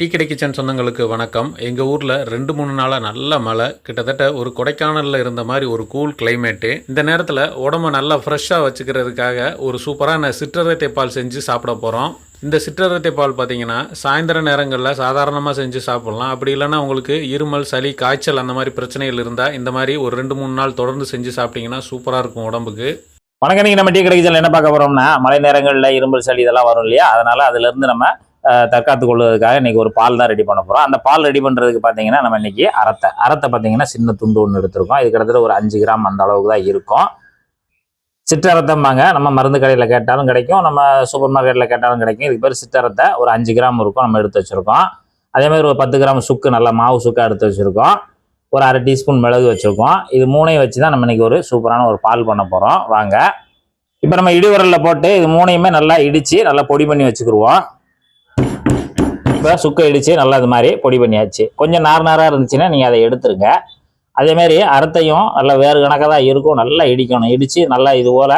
Tea கடை kitchen சொந்தங்களுக்கு வணக்கம். எங்கள் ஊரில் ரெண்டு மூணு நாளாக நல்ல மழை. கிட்டத்தட்ட ஒரு கொடைக்கானலில் இருந்த மாதிரி ஒரு கூல் கிளைமேட்டு இந்த நேரத்தில் உடம்ப நல்லா ஃப்ரெஷ்ஷாக வச்சுக்கிறதுக்காக ஒரு சூப்பரான சிற்றரத்தை பால் செஞ்சு சாப்பிட போகிறோம் இந்த சிற்றரத்தை பால் பார்த்தீங்கன்னா சாயந்தர நேரங்களில் சாதாரணமாக செஞ்சு சாப்பிட்லாம். அப்படி இல்லைன்னா உங்களுக்கு இருமல் சளி காய்ச்சல் அந்த மாதிரி பிரச்சனைகள் இருந்தால் இந்த மாதிரி ஒரு ரெண்டு மூணு நாள் தொடர்ந்து செஞ்சு சாப்பிட்டீங்கன்னா சூப்பராக இருக்கும் உடம்புக்கு. வணக்கம். நீங்கள் நம்ம டீ கடைக்கு என்ன பார்க்க போகிறோம்னா மழை நேரங்களில் இரும்பல் சளி இதெல்லாம் வரும் இல்லையா? அதனால் அதுலேருந்து நம்ம தற்காத்து கொள்வதற்காக இன்றைக்கி ஒரு பால் தான் ரெடி பண்ண போகிறோம் அந்த பால் ரெடி பண்ணுறதுக்கு பார்த்தீங்கன்னா நம்ம இன்னைக்கு அரத்தை அரத்தை பார்த்தீங்கன்னா சின்ன துண்டு ஒன்று எடுத்திருக்கோம். இது கிட்டத்தட்ட ஒரு அஞ்சு கிராம் அந்த அளவுக்கு தான் இருக்கும். சிற்றரத்தம்பாங்க நம்ம மருந்து கடையில் கேட்டாலும் கிடைக்கும். நம்ம சூப்பர் மார்க்கெட்டில் கேட்டாலும் கிடைக்கும். இதுக்கு பேர் சிற்றரத்தை ஒரு அஞ்சு கிராம் இருக்கும். நம்ம எடுத்து வச்சுருக்கோம். அதே மாதிரி ஒரு பத்து கிராம் சுக்கு நல்லா மாவு சுக்காக எடுத்து வச்சுருக்கோம். ஒரு அரை டீஸ்பூன் மிளகு வச்சுருக்கோம். இது மூணையும் வச்சு தான் நம்ம இன்றைக்கி ஒரு சூப்பரான ஒரு பால் பண்ண போகிறோம் வாங்க. இப்போ நம்ம இடிவரலில் போட்டு இது மூணையுமே நல்லா இடித்து நல்லா பொடி பண்ணி வச்சுக்கிடுவோம் இப்போ சுக்கு இடிச்சு நல்லா இது மாதிரி பொடி பண்ணியாச்சு. கொஞ்சம் நார் நாராக இருந்துச்சுன்னா நீங்கள் அதை எடுத்துருங்க. அதேமாரி அறுத்தையும் நல்லா வேறு கணக்காக தான் இருக்கும். நல்லா இடிக்கணும். இடித்து நல்லா இது போல்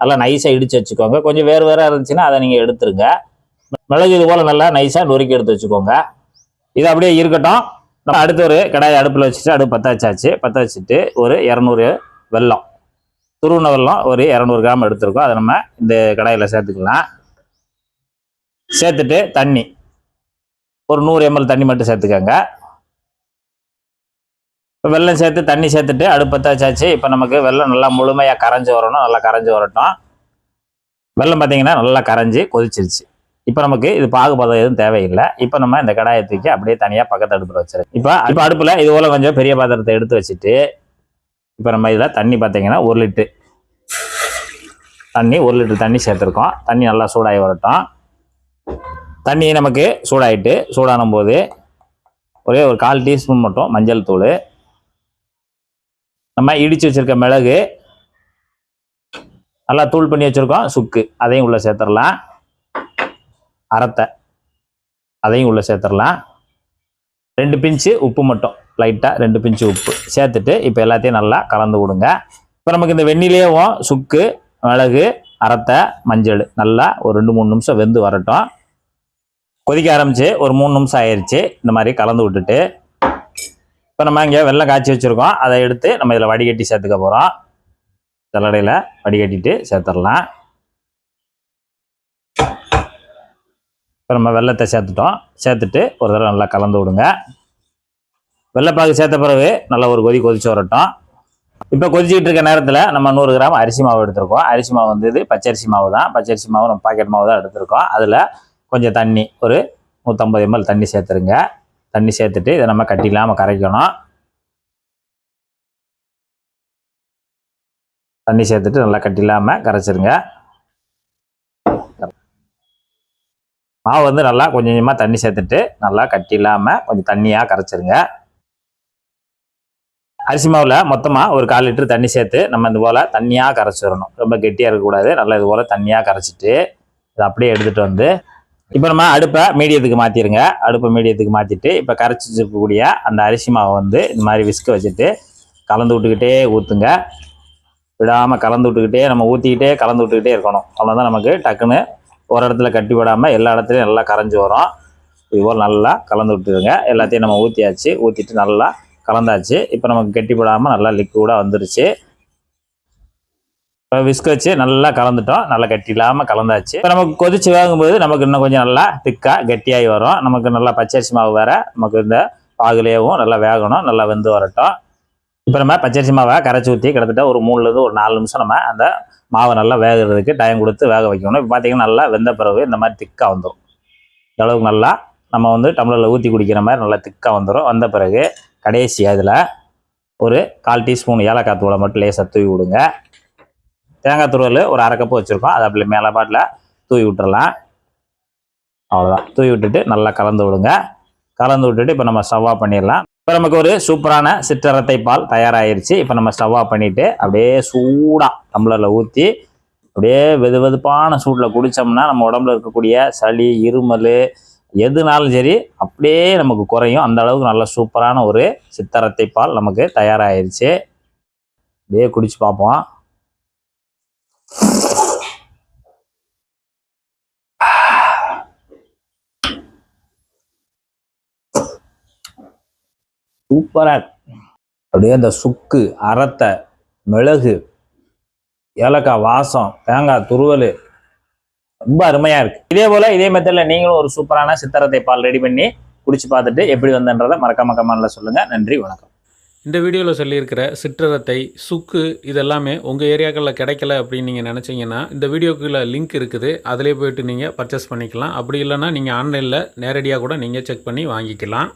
நல்லா நைஸாக இடிச்சு வச்சுக்கோங்க. கொஞ்சம் வேறு வேறாக இருந்துச்சுன்னா அதை நீங்கள் எடுத்துருங்க. மிளகு இது போல் நல்லா நைஸாக நொறுக்கி எடுத்து வச்சுக்கோங்க. இது அப்படியே இருக்கட்டும். நம்ம அடுத்து ஒரு கடாயை அடுப்பில் வச்சுட்டு அடுப்பு பற்றாச்சாச்சு பற்றாச்சிட்டு பற்ற வச்சுட்டு ஒரு இரநூறு வெல்லம். துருவண வெல்லம் ஒரு இரநூறு கிராம் எடுத்துருக்கோம். அதை நம்ம இந்த கடாயில் சேர்த்துக்கலாம். சேர்த்துட்டு தண்ணி. ஒரு நூறு எம்எல் தண்ணி மட்டும் சேர்த்துக்கோங்க. இப்போ வெல்லம் சேர்த்து தண்ணி சேர்த்துட்டு அடுப்பத்த வச்சாச்சு. இப்போ நமக்கு வெள்ளம் நல்லா முழுமையாக கரைஞ்சி வரணும். நல்லா கரைஞ்சி வரட்டும். வெள்ளம் பார்த்தீங்கன்னா நல்லா கரைஞ்சி கொதிச்சிருச்சு. இப்போ நமக்கு இது பாகுபதம் எதுவும் தேவையில்லை. இப்போ நம்ம இந்த கடாயை தூக்கி அப்படியே தனியாக பக்கத்து அடுப்பில் வச்சிரு. இப்போ இப்போ அடுப்பில் இது போல் கொஞ்சம் பெரிய பாத்திரத்தை எடுத்து வச்சுட்டு இப்போ நம்ம இதில் தண்ணி பார்த்தீங்கன்னா ஒரு லிட்டு. தண்ணி ஒரு லிட்டர் தண்ணி சேர்த்துருக்கோம். தண்ணி நல்லா சூடாகி வரட்டும். தண்ணி நமக்கு சூடாயிட்டு சூடானும் போது ஒரே ஒரு கால் டீஸ்பூன் மட்டும் மஞ்சள் தூள். நம்ம இடித்து வச்சுருக்க மிளகு நல்லா தூள் பண்ணி வச்சுருக்கோம் சுக்கு. அதையும் உள்ளே சேர்த்துடலாம். அறத்தை அதையும் உள்ளே சேர்த்துடலாம். ரெண்டு பிஞ்சு உப்பு மட்டும் லைட்டாக ரெண்டு பிஞ்சு உப்பு சேர்த்துட்டு இப்போ எல்லாத்தையும் நல்லா கலந்து விடுங்க இப்போ நமக்கு இந்த வெண்ணிலேயும் சுக்கு மிளகு அறத்தை மஞ்சள் நல்லா ஒரு ரெண்டு மூணு நிமிஷம் வெந்து வரட்டும். கொதிக்க ஆரம்பிச்சு ஒரு மூணு நிமிஷம் ஆயிடுச்சு இந்த மாதிரி கலந்து விட்டுட்டு இப்போ நம்ம இங்கே வெள்ளம் காய்ச்சி வச்சுருக்கோம். அதை எடுத்து நம்ம இதில் வடிகட்டி சேர்த்துக்க போகிறோம் தலடையில் வடிகட்டிட்டு சேர்த்துடலாம். இப்போ நம்ம வெள்ளத்தை சேர்த்துட்டோம். சேர்த்துட்டு ஒரு தடவை நல்லா கலந்து விடுங்க. வெள்ளைப்பாக்கு சேர்த்த பிறகு நல்லா ஒரு கொதி கொதிச்சு வரட்டும். இப்போ கொதிச்சுக்கிட்டு இருக்க நேரத்தில் நம்ம நூறு கிராம் அரிசி மாவு எடுத்திருக்கோம். அரிசி மாவு வந்து இது பச்சரிசி மாவு தான் பச்சரிசி மாவு நம்ம பாக்கெட் மாவு தான் எடுத்திருக்கோம். அதில் கொஞ்சம் தண்ணி ஒரு நூற்றம்பது எம்எல் தண்ணி சேர்த்துருங்க. தண்ணி சேர்த்துட்டு இதை நம்ம கட்டி இல்லாமல் கரைக்கணும். தண்ணி சேர்த்துட்டு நல்லா கட்டி இல்லாமல் கரைச்சிருங்க. மாவு வந்து நல்லா கொஞ்சம் கொஞ்சமாக தண்ணி சேர்த்துட்டு நல்லா கட்டி இல்லாமல் கொஞ்சம் தண்ணியாக கரைச்சிருங்க. அரிசி மாவில் மொத்தமாக ஒரு கால் லிட்டர் தண்ணி சேர்த்து நம்ம இது போல் தண்ணியாக கரைச்சிடணும். ரொம்ப கெட்டியாக இருக்கக்கூடாது. நல்லா இது போல் தண்ணியாக கரைச்சிட்டு இதை அப்படியே எடுத்துகிட்டு வந்து இப்போ நம்ம அடுப்பை மீடியத்துக்கு மாற்றிடுங்க அடுப்பை மீடியத்துக்கு மாற்றிட்டு இப்போ கரைச்சி வச்சுக்கக்கூடிய அந்த அரிசி மாவை வந்து இந்த மாதிரி விஸ்க வச்சுட்டு கலந்து விட்டுக்கிட்டே ஊற்றுங்க விடாமல் கலந்து விட்டுக்கிட்டே நம்ம ஊற்றிக்கிட்டே கலந்து விட்டுக்கிட்டே இருக்கணும். அவ்வளோதான் நமக்கு டக்குன்னு ஒரு இடத்துல கட்டி விடாமல் எல்லா இடத்துலையும் நல்லா கரைஞ்சி வரும். இதுபோல் நல்லா கலந்து விட்டுருங்க எல்லாத்தையும் நம்ம ஊற்றியாச்சு ஊற்றிட்டு நல்லா கலந்தாச்சு. இப்போ நமக்கு கெட்டி விடாமல் நல்லா லிக்விடாக வந்துருச்சு. இப்போ விஸ்க் வச்சு நல்லா கலந்துட்டோம். நல்லா கட்டி இல்லாமல் கலந்தாச்சு. இப்போ நமக்கு கொதிச்சு வேகும்போது நமக்கு இன்னும் கொஞ்சம் நல்லா திக்காக கட்டியாகி வரும். நமக்கு நல்லா பச்சரிசி மாவு வேறு நமக்கு இந்த பாகுலேயும் நல்லா வேகணும். நல்லா வெந்து வரட்டும். இப்போ நம்ம பச்சரிசி மாவை கரைச்சி ஊற்றி கிட்டத்தட்ட ஒரு மூணுலேருந்து ஒரு நாலு நிமிஷம் நம்ம அந்த மாவை நல்லா வேகிறதுக்கு டைம் கொடுத்து வேக வைக்கணும். இப்போ பார்த்தீங்கன்னா நல்லா வெந்த பிறகு இந்த மாதிரி திக்காக வந்துடும் இந்த அளவுக்கு நல்லா நம்ம வந்து டம்ளரில் ஊற்றி குடிக்கிற மாதிரி நல்லா திக்காக வந்துடும் வந்த பிறகு கடைசி அதில் ஒரு கால் டீஸ்பூன் ஏலக்காய் தூளை மட்டும் லேசாக தூவி விடுங்க. தேங்காய் துருவல் ஒரு அரை கப்பு வச்சுருக்கோம். அதை அப்படி மேலே பாட்டில் தூவி விட்டுறலாம். அவ்வளோதான் தூவி விட்டுட்டு நல்லா கலந்து விடுங்க. கலந்து விட்டுட்டு இப்போ நம்ம ஸ்டவ்வாக பண்ணிடலாம். இப்போ நமக்கு ஒரு சூப்பரான சிற்றரத்தை பால் தயாராகிருச்சு இப்போ நம்ம ஸ்டவ்வாக பண்ணிவிட்டு அப்படியே சூடாக டம்ளரில் ஊற்றி அப்படியே வெது வெதுப்பான சூட்டில் குடித்தோம்னா நம்ம உடம்புல இருக்கக்கூடிய சளி இருமல் எதுனாலும் சரி அப்படியே நமக்கு குறையும். அந்த அளவுக்கு நல்ல சூப்பரான ஒரு சித்தரத்தை பால் நமக்கு தயாராகிருச்சு அப்படியே குடிச்சு பார்ப்போம். சூப்பராக அப்படியே அந்த சுக்கு அறத்தை மிளகு ஏலக்காய் வாசம் தேங்காய் துருவல் ரொம்ப அருமையாக இருக்குது இதே போல் இதே மெத்தடில் நீங்களும் ஒரு சூப்பரான சித்தரத்தை பால் ரெடி பண்ணி குடிச்சு பார்த்துட்டு எப்படி வந்தன்றதை மறக்காம கமெண்ட்ல சொல்லுங்கள் நன்றி வணக்கம். இந்த வீடியோவில் சொல்லியிருக்கிற சிற்றரத்தை சுக்கு இதெல்லாமே உங்கள் ஏரியாக்களில் கிடைக்கல அப்படின்னு நீங்கள் நினச்சிங்கன்னா இந்த வீடியோக்குள்ள லிங்க் இருக்குது. அதிலே போயிட்டு நீங்கள் பர்ச்சேஸ் பண்ணிக்கலாம். அப்படி இல்லைன்னா நீங்கள் ஆன்லைனில் நேரடியாக கூட நீங்கள் செக் பண்ணி வாங்கிக்கலாம்.